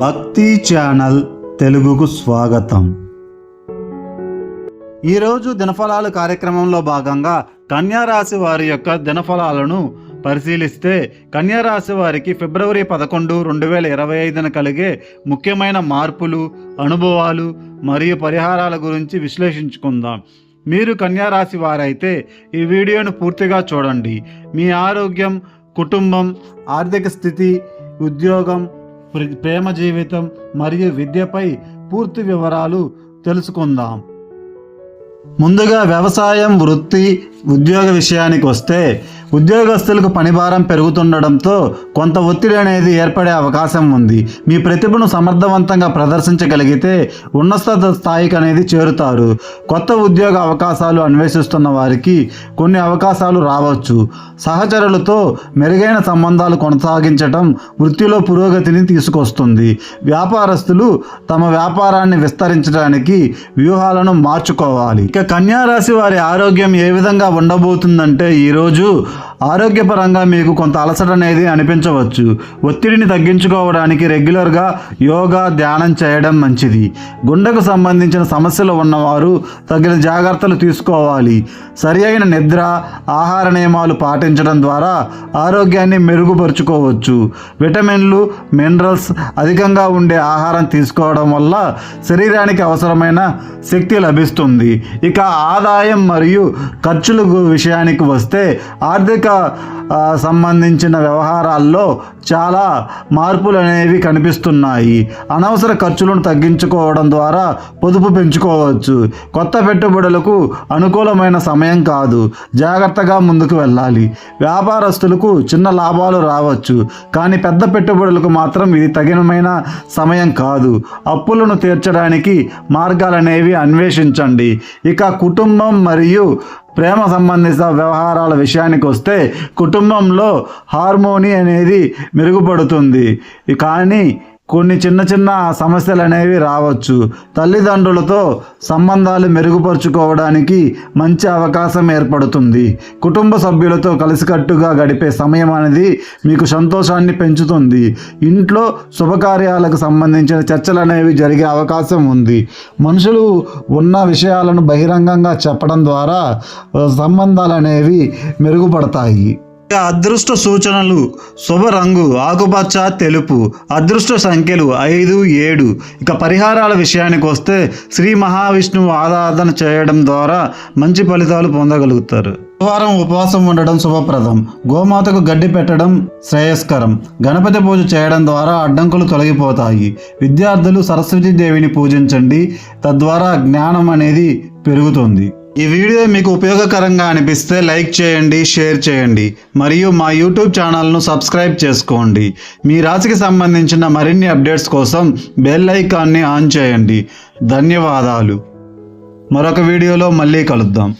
భక్తి ఛానల్ తెలుగుకు స్వాగతం. ఈరోజు దినఫలాలు కార్యక్రమంలో భాగంగా కన్యారాశి వారి యొక్క దినఫలాలను పరిశీలిస్తే కన్యారాశి వారికి ఫిబ్రవరి పదకొండు రెండు వేల ఇరవై ఐదున కలిగే ముఖ్యమైన మార్పులు అనుభవాలు మరియు పరిహారాల గురించి విశ్లేషించుకుందాం. మీరు కన్యారాశి వారైతే ఈ వీడియోను పూర్తిగా చూడండి. మీ ఆరోగ్యం కుటుంబం ఆర్థిక స్థితి ఉద్యోగం ప్రేమ జీవితం మరియు విద్యపై పూర్తి వివరాలు తెలుసుకుందాం. ముందుగా వ్యవసాయం వృత్తి ఉద్యోగ విషయానికి వస్తే ఉద్యోగస్తులకు పనిభారం పెరుగుతుండడంతో కొంత ఒత్తిడి అనేది ఏర్పడే అవకాశం ఉంది. మీ ప్రతిభను సమర్థవంతంగా ప్రదర్శించగలిగితే ఉన్నత స్థాయికి అనేది చేరుతారు. కొత్త ఉద్యోగ అవకాశాలు అన్వేషిస్తున్న వారికి కొన్ని అవకాశాలు రావచ్చు. సహచరులతో మెరుగైన సంబంధాలు కొనసాగించడం వృత్తిలో పురోగతిని తీసుకొస్తుంది. వ్యాపారస్తులు తమ వ్యాపారాన్ని విస్తరించడానికి వ్యూహాలను మార్చుకోవాలి. ఇక కన్యారాశి వారి ఆరోగ్యం ఏ విధంగా ఉండబోతుందంటే ఈరోజు ఆరోగ్యపరంగా మీకు కొంత అలసట అనేది అనిపించవచ్చు. ఒత్తిడిని తగ్గించుకోవడానికి రెగ్యులర్గా యోగా ధ్యానం చేయడం మంచిది. గుండెకు సంబంధించిన సమస్యలు ఉన్నవారు తగిన జాగ్రత్తలు తీసుకోవాలి. సరి అయిన నిద్ర ఆహార నియమాలు పాటించడం ద్వారా ఆరోగ్యాన్ని మెరుగుపరుచుకోవచ్చు. విటమిన్లు మినరల్స్ అధికంగా ఉండే ఆహారం తీసుకోవడం వల్ల శరీరానికి అవసరమైన శక్తి లభిస్తుంది. ఇక ఆదాయం మరియు ఖర్చుల విషయానికి వస్తే ఆర్థిక సంబంధించిన వ్యవహారాల్లో చాలా మార్పులు అనేవి కనిపిస్తున్నాయి. అనవసర ఖర్చులను తగ్గించుకోవడం ద్వారా పొదుపు పెంచుకోవచ్చు. కొత్త పెట్టుబడులకు అనుకూలమైన సమయం కాదు. జాగ్రత్తగా ముందుకు వెళ్ళాలి. వ్యాపారస్తులకు చిన్న లాభాలు రావచ్చు. కానీ పెద్ద పెట్టుబడులకు మాత్రం ఇది తగినమైన సమయం కాదు. అప్పులను తీర్చడానికి మార్గాలనేవి అన్వేషించండి. ఇక కుటుంబం మరియు ప్రేమ సంబంధిత వ్యవహారాల విషయానికి వస్తే కుటుంబంలో హార్మోని అనేది మెరుగుపడుతుంది. కానీ కొన్ని చిన్న చిన్న సమస్యలు అనేవి రావచ్చు. తల్లిదండ్రులతో సంబంధాలు మెరుగుపరుచుకోవడానికి మంచి అవకాశం ఏర్పడుతుంది. కుటుంబ సభ్యులతో కలిసికట్టుగా గడిపే సమయం అనేది మీకు సంతోషాన్ని పెంచుతుంది. ఇంట్లో శుభకార్యాలకు సంబంధించిన చర్చలు అనేవి జరిగే అవకాశం ఉంది. మనుషులు ఉన్న విషయాలను బహిరంగంగా చెప్పడం ద్వారా సంబంధాలు అనేవి మెరుగుపడతాయి. అదృష్ట సూచనలు శుభ రంగు ఆకుపచ్చ తెలుపు అదృష్ట సంఖ్యలు ఐదు ఏడు. ఇక పరిహారాల విషయానికి వస్తే శ్రీ మహావిష్ణువు ఆరాధన చేయడం ద్వారా మంచి ఫలితాలు పొందగలుగుతారు. బుధవారం ఉపవాసం ఉండడం శుభప్రదం. గోమాతకు గడ్డి పెట్టడం శ్రేయస్కరం. గణపతి పూజ చేయడం ద్వారా అడ్డంకులు తొలగిపోతాయి. విద్యార్థులు సరస్వతీ దేవిని పూజించండి. తద్వారా జ్ఞానం అనేది పెరుగుతుంది. ఈ వీడియో మీకు ఉపయోగకరంగా అనిపిస్తే లైక్ చేయండి షేర్ చేయండి మరియు మా యూట్యూబ్ ఛానల్ను సబ్స్క్రైబ్ చేసుకోండి. మీ రాశికి సంబంధించిన మరిన్ని అప్డేట్స్ కోసం బెల్ ఐకాన్ని ఆన్ చేయండి. ధన్యవాదాలు. మరొక వీడియోలో మళ్ళీ కలుద్దాం.